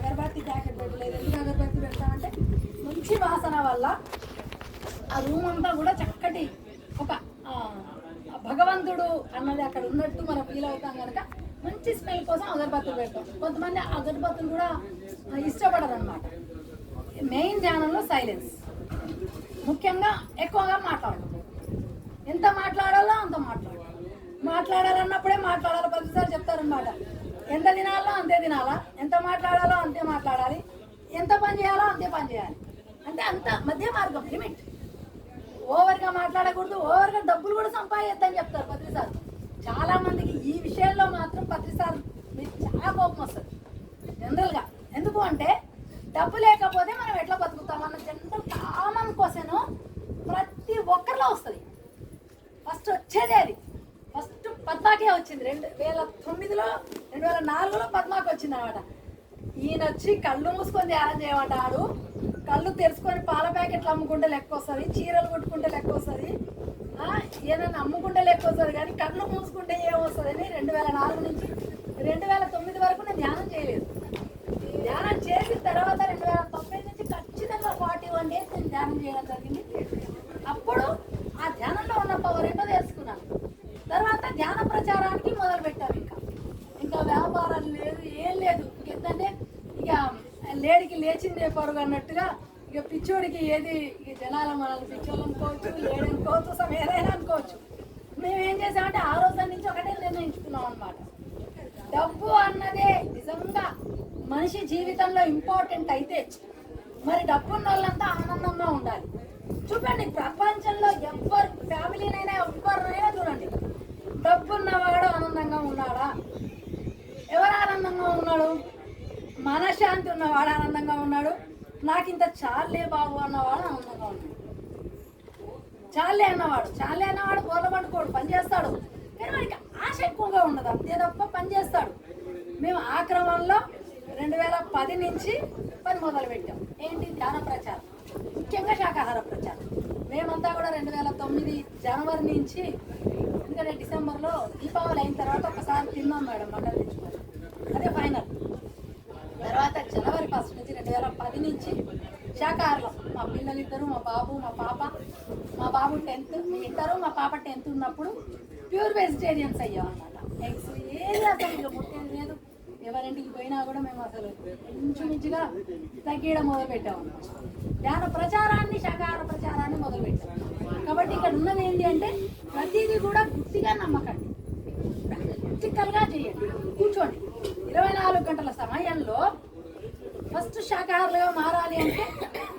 అగరబత్తి packet పెట్టలేదు. ఎందుకు అగరబత్తి పెడతామంటే మంచి వాసన వల్ల ఆ రూమ్ అంతా కూడా చక్కటి ఒక భగవంతుడు అన్నది అక్కడ ఉన్నట్టు మనం ఫీల్ అవుతాం కనుక మంచి స్మెల్ కోసం అగరబత్తులు పెడతాం. కొంతమంది అగరబత్తులు కూడా ఇష్టపడరు అనమాట మెయిన్ ధ్యానంలో సైలెన్స్ ముఖ్యంగా ఎక్కువగా మాట్లాడడం ఎంత మాట్లాడాలో అంత మాట్లాడాలి మాట్లాడాలన్నప్పుడే మాట్లాడాలి ప్రతిసారి చెప్తారనమాట ఎంత తినాలో అంతే తినాలా? ఎంత మాట్లాడాలో అంతే మాట్లాడాలి. ఎంత పని చేయాలో అంతే పని చేయాలి. అంటే అంత మధ్య మార్గం లిమిట్. ఓవర్గా మాట్లాడకూడదు ఓవర్గా డబ్బులు కూడా సంపాదిద్దని చెప్తారు పత్రిసార్ చాలా మందికి ఈ విషయంలో మాత్రం పత్రిసార్ మీకు చాలా కోపం వస్తుంది. జనరల్గా. ఎందుకు అంటే డబ్బు లేకపోతే మనం ఎట్లా బతుకుతాం అన్న జనరల్ కామన్ క్వశ్చన్ ప్రతి ఒక్కరిలో వస్తుంది. ఫస్ట్ వచ్చేదే అది. ఫస్ట్ పద్మాకే వచ్చింది. రెండు వేల తొమ్మిదిలో రెండు వేల నాలుగులో పద్మాకి వచ్చింది అనమాట ఈయన వచ్చి కళ్ళు మూసుకొని ధ్యానం చేయమంటాడు కళ్ళు తెరుచుకొని పాల ప్యాకెట్లు అమ్ముకుంటే లెక్క వస్తుంది చీరలు కుట్టుకుంటే లెక్క వస్తుంది. ఏదైనా అమ్ముకుంటే లెక్క వస్తుంది కానీ కళ్ళు మూసుకుంటే ఏమొస్తుంది అని రెండు వేల నాలుగు నుంచి రెండు వేల తొమ్మిది వరకు నేను ధ్యానం చేయలేదు ధ్యానం చేసిన తర్వాత రెండు వేల తొమ్మిది నుంచి ఖచ్చితంగా ఫార్టీ వన్ డేస్ నేను ధ్యానం చేయడం జరిగింది అప్పుడు ఆ ధ్యానంలో ఉన్న పవర్ ఏంటో తెలుసుకున్నాను తర్వాత ధ్యాన ప్రచారానికి మొదలు పెట్టాను ఇంకా ఇంకా వ్యాపారం లేదు ఏం లేదు ఇంకెంతంటే ఇక లేడికి లేచిందే పొరుగు అన్నట్టుగా ఇక పిచ్చోడికి ఏది ఇక జనాల మనల్ని పిచ్చోళ్ళు అనుకోవచ్చు లేడి అనుకోవచ్చు అసలు ఏదైనా అనుకోవచ్చు. మేము ఏం చేసామంటే ఆ రోజు నుంచి ఒకటే నిర్ణయించుకున్నాం అనమాట డబ్బు అన్నదే నిజంగా మనిషి జీవితంలో ఇంపార్టెంట్ అయితే మరి డబ్బు ఉన్న వాళ్ళంతా ఆనందంగా ఉండాలి. చూడండి ప్రపంచంలో ఎవ్వరు ఫ్యామిలీనైనా ఎవ్వరినైనా చూడండి. డబ్బు ఉన్నవాడు ఆనందంగా ఉన్నాడా? ఎవరు ఆనందంగా ఉన్నాడు? మనశ్శాంతి ఉన్నవాడు ఆనందంగా ఉన్నాడు. నాకు ఇంత చాలే బాబు అన్నవాడు ఆనందంగా ఉన్నాడు. చాలే అన్నవాడు చాలే అన్నవాడు బోర్ల పండుకోడు పని చేస్తాడు. కానీ వాడికి ఆశ ఎక్కువగా ఉండదు అంతే తప్ప పని చేస్తాడు. మేము ఆ క్రమంలో రెండు వేల పది నుంచి పని మొదలు పెట్టాం ఏంటి? ధ్యాన ప్రచారం. ముఖ్యంగా శాకాహార ప్రచారం. మేమంతా కూడా రెండు వేల తొమ్మిది జనవరి నుంచి ఎందుకంటే డిసెంబర్లో దీపావళి అయిన తర్వాత ఒకసారి తిన్నాం మేడం మటన్ తెచ్చుకో అదే ఫైనల్ తర్వాత జనవరి ఫస్ట్ నుంచి రెండు వేల పది నుంచి శాకాహారం మా పిల్లలు ఇద్దరు మా బాబు మా పాప. మా బాబు టెన్త్ ఇద్దరు మా పాప టెన్త్ ఉన్నప్పుడు ప్యూర్ వెజిటేరియన్స్ అయ్యామన్నమాట. ఎగ్స్ ఏది అసలు ముట్టేది లేదు. ఎవరింటికి పోయినా కూడా మేము అసలు ఇంచుమించుగా తగ్గేయడం మొదలు పెట్టాము ధ్యాన ప్రచారాన్ని శాకాహార ప్రచారాన్ని మొదలు పెట్టాం కాబట్టి ఇక్కడ ఉన్నది ఏంటి అంటే ప్రతిదీ కూడా గుర్తిగా నమ్మకండి. ప్రాక్టికల్గా చేయండి. కూర్చోండి. ఇరవై నాలుగు గంటల సమయంలో ఫస్ట్ శాకాహారులుగా మారాలి అంటే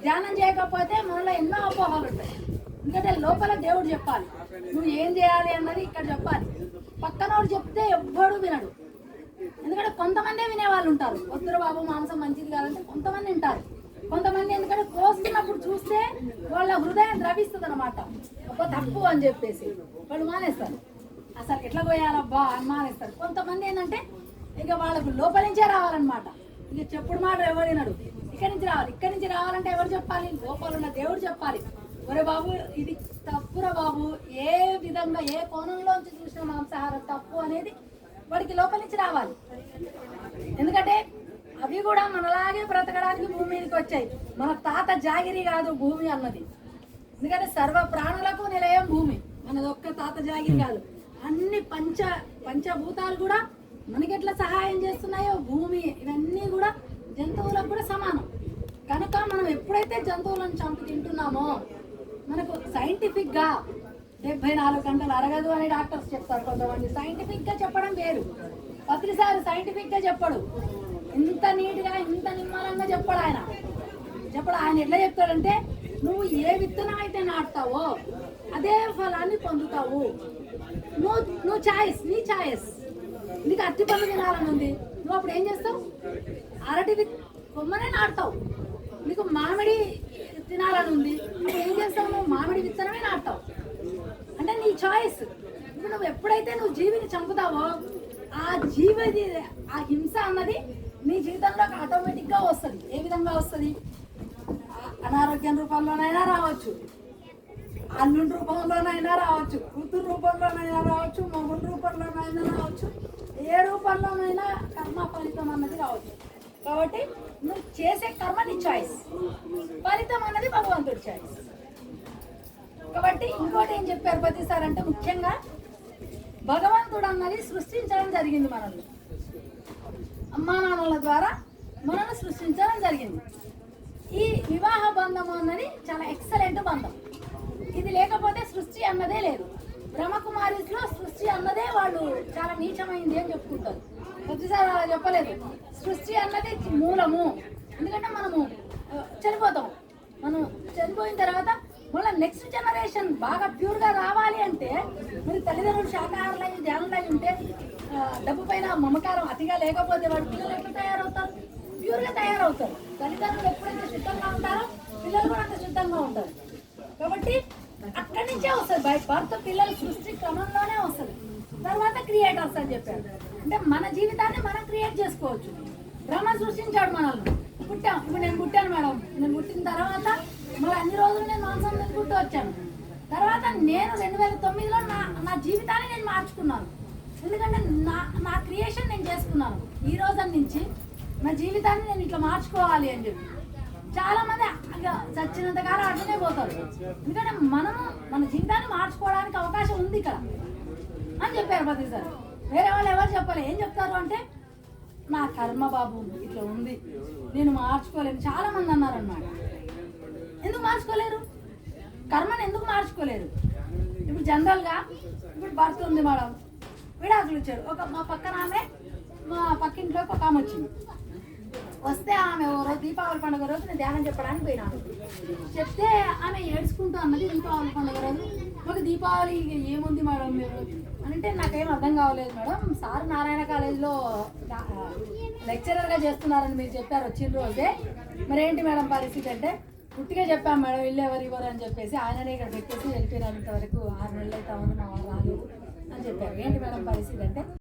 ధ్యానం చేయకపోతే మనలో ఎన్నో అపోహలు ఉంటాయి. ఎందుకంటే లోపల దేవుడు చెప్పాలి నువ్వు ఏం చేయాలి అన్నది ఇక్కడ చెప్పాలి. పక్కనోడు చెప్తే ఎవ్వడు వినడు. ఎందుకంటే కొంతమందే వినేవాళ్ళు ఉంటారు. వద్దురు బాబు మాంసం మంచిది కాదంటే కొంతమంది వింటారు. కొంతమంది ఎందుకంటే కోస్తున్నప్పుడు చూస్తే వాళ్ళ హృదయం ద్రవిస్తుంది అనమాట ఒక తప్పు అని చెప్పేసి వాళ్ళు మానేస్తారు. అసలు ఎట్లా పోయాలబ్బా అని మానేస్తారు. కొంతమంది ఏంటంటే ఇక వాళ్ళకు లోపలించే రావాలన్నమాట. ఇక చెప్పుడు మాట ఎవరు వినడు. ఇక్కడి నుంచి రావాలి. ఇక్కడి నుంచి రావాలంటే ఎవరు చెప్పాలి? లోపల ఉన్న దేవుడు చెప్పాలి. ఒరే బాబు ఇది తప్పురా బాబు. ఏ విధంగా ఏ కోణంలోంచి చూసిన మాంసాహారం తప్పు అనేది వాడికి లోపల నుంచి రావాలి. ఎందుకంటే అవి కూడా మనలాగే బ్రతకడానికి భూమి మీదకి వచ్చాయి. మన తాత జాగిరి కాదు భూమి అన్నది. ఎందుకంటే సర్వ ప్రాణులకు నిలయం భూమి. మనది ఒక్క తాత జాగిరి కాదు. అన్ని పంచ పంచభూతాలు కూడా మనకి ఎట్లా సహాయం చేస్తున్నాయో భూమి ఇవన్నీ కూడా జంతువులకు కూడా సమానం. కనుక మనం ఎప్పుడైతే జంతువులను చంపి తింటున్నామో మనకు సైంటిఫిక్గా డెబ్బై నాలుగు గంటలు అరగదు అని డాక్టర్స్ చెప్తారు కొంతమంది. సైంటిఫిక్గా చెప్పడం వేరు. పత్రిసారి సైంటిఫిక్గా చెప్పడు. ఇంత నీట్గా ఇంత నిమ్మలంగా చెప్పడు ఆయన. చెప్పడు. ఆయన ఎట్లా చెప్తాడంటే నువ్వు ఏ విత్తనం అయితే నాటుతావో అదే ఫలాన్ని పొందుతావు. నువ్వు నువ్వు ఛాయిస్ నీ ఛాయిస్ నీకు అరటి పళ్ళు తినాలని ఉంది. నువ్వు అప్పుడు ఏం చేస్తావు? అరటివి కొమ్మనే నాటుతావు. నీకు మామిడి తినాలని ఉంది. అప్పుడు ఏం చేస్తావు నువ్వు? మామిడి విత్తనమే నాటుతావు. అంటే నీ చాయిస్ ఇప్పుడు నువ్వు ఎప్పుడైతే నువ్వు జీవిని చంపుతావో ఆ జీవ ఆ హింస అన్నది నీ జీవితంలోకి ఆటోమేటిక్గా వస్తుంది. ఏ విధంగా వస్తుంది? అనారోగ్యం రూపంలోనైనా రావచ్చు. అల్లుడి రూపంలోనైనా రావచ్చు. కూతురు రూపంలోనైనా రావచ్చు. మొగుడు రూపంలోనైనా రావచ్చు. ఏ రూపంలోనైనా కర్మ ఫలితం అన్నది రావచ్చు. కాబట్టి నువ్వు చేసే కర్మ నీ చాయిస్ ఫలితం అన్నది భగవంతుడి చాయిస్ కాబట్టి ఇంకోటి ఏం చెప్పారు ప్రతిసారి అంటే ముఖ్యంగా భగవంతుడు అన్నది సృష్టించడం జరిగింది మనల్ని. అమ్మా నాన్నల ద్వారా మనల్ని సృష్టించడం జరిగింది. ఈ వివాహ బంధం అన్నది చాలా ఎక్సలెంట్ బంధం. ఇది లేకపోతే సృష్టి అన్నదే లేదు. బ్రహ్మకుమారి అన్నదే వాళ్ళు చాలా నీచమైంది అని చెప్పుకుంటారు. ప్రతిసారి అలా చెప్పలేదు. సృష్టి అన్నది మూలము. ఎందుకంటే మనము చనిపోతాం. మనం చనిపోయిన తర్వాత మళ్ళీ నెక్స్ట్ జనరేషన్ బాగా ప్యూర్గా రావాలి అంటే మరి తల్లిదండ్రులు శాకాహారులై ధ్యానులై ఉంటే డబ్బు పైన మమకారం అతిగా లేకపోతే వాడు పిల్లలు ఎట్లా తయారవుతారు? ప్యూర్గా తయారవుతారు. తల్లిదండ్రులు ఎప్పుడైతే శుద్ధంగా ఉంటారో పిల్లలు కూడా అంత శుద్ధంగా ఉంటారు. కాబట్టి అక్కడి నుంచే వస్తుంది. బై భర్త పిల్లల సృష్టి క్రమంలోనే వస్తుంది. తర్వాత క్రియేటర్స్ అని చెప్పారు. అంటే మన జీవితాన్ని మనం క్రియేట్ చేసుకోవచ్చు. బ్రహ్మ సృష్టించాడు మనల్ని. పుట్టాం. ఇప్పుడు నేను పుట్టాను మేడం. నేను పుట్టిన తర్వాత మళ్ళీ అన్ని రోజులు నేను మాంసం తినుకుంటూ వచ్చాను. తర్వాత నేను రెండు వేల తొమ్మిదిలో నా నా జీవితాన్ని నేను మార్చుకున్నాను. ఎందుకంటే నా నా క్రియేషన్ నేను చేసుకున్నాను. ఈ రోజు నుంచి నా జీవితాన్ని నేను ఇట్లా మార్చుకోవాలి అని చెప్పి. చాలా మంది చచ్చినంతకాలం చచ్చినంత అట్లనే పోతారు. ఎందుకంటే మనము మన జీవితాన్ని మార్చుకోవడానికి అవకాశం ఉంది ఇక్కడ. అని చెప్పారు ప్రతిసారి వేరే వాళ్ళు ఎవరు చెప్పాలి? ఏం చెప్తారు అంటే నా కర్మ బాబు ఇట్లా ఉంది. నేను మార్చుకోలేను. చాలా మంది అన్నారు అన్నమాట ఎందుకు మార్చుకోలేరు? కర్మని ఎందుకు మార్చుకోలేరు? ఇప్పుడు జనరల్గా ఇప్పుడు బర్త్ ఉంది మేడం. విడాకులు ఇచ్చారు ఒక మా పక్కన ఆమె మా పక్కింట్లోకి ఒక ఆమె వచ్చింది. వస్తే ఆమె ఓ రోజు దీపావళి పండుగ రోజు నేను ధ్యానం చెప్పడానికి పోయినాను చెప్తే ఆమె ఏడ్చుకుంటూ అన్నది దీపావళి పండుగ రోజు. మాకు దీపావళి ఏముంది మేడం? మీరు అంటే నాకేం అర్థం కావలేదు మేడం. సార్ నారాయణ కాలేజీలో లెక్చరర్గా చేస్తున్నారని మీరు చెప్పారు వచ్చిన రోజే. మరేంటి మేడం పరిస్థితి అంటే పుట్టిగా చెప్పాం మేడం ఇల్లు ఎవరు ఇవ్వరు అని చెప్పేసి ఆయననే ఇక్కడ పెట్టేసి వెళ్ళిపోయినంత వరకు ఆరు నెలలు అయితే అవును మా వాళ్ళు అని చెప్పారు. ఏంటి మేడం పరిస్థితి అంటే?